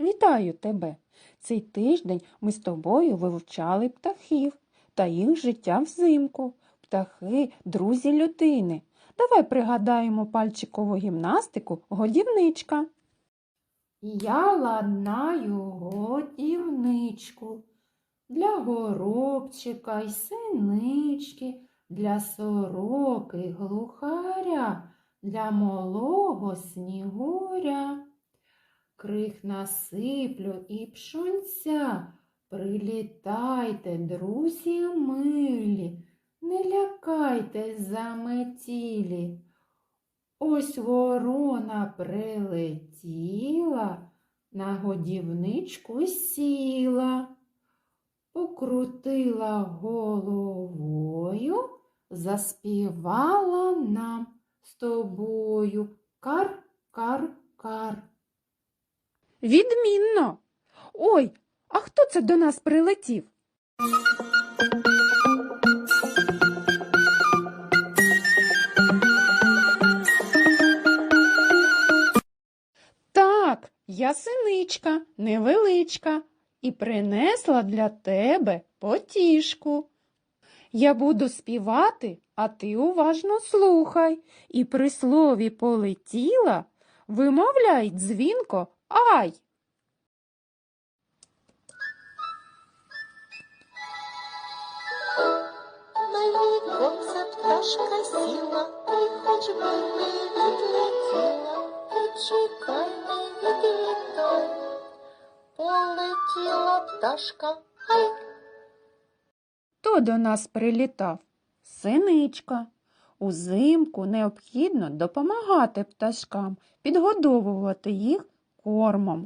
Вітаю тебе! Цей тиждень ми з тобою вивчали птахів та їх життя взимку. Птахи друзі людини. Давай пригадаємо пальчикову гімнастику годівничка. Я ладнаю годівничку для горобчика й синички, для сороки глухаря, для малого снігуря. Крих насиплю і пшонця, прилітайте, друзі милі, не лякайте заметілі. Ось ворона прилетіла, на годівничку сіла, покрутила головою, заспівала нам з тобою кар, кар, кар. Відмінно. Ой, а хто це до нас прилетів? Так, я синичка, невеличка, і принесла для тебе потішку. Я буду співати, а ти уважно слухай, і при слові полетіла вимовляй дзвінко ай. На віконце пташка сіла, і хоч би не відлетіла, і чекай, не відлітай. Полетіла пташка, гай, Хто до нас прилітав? Синичка. Узимку необхідно допомагати пташкам, підгодовувати їх кормом.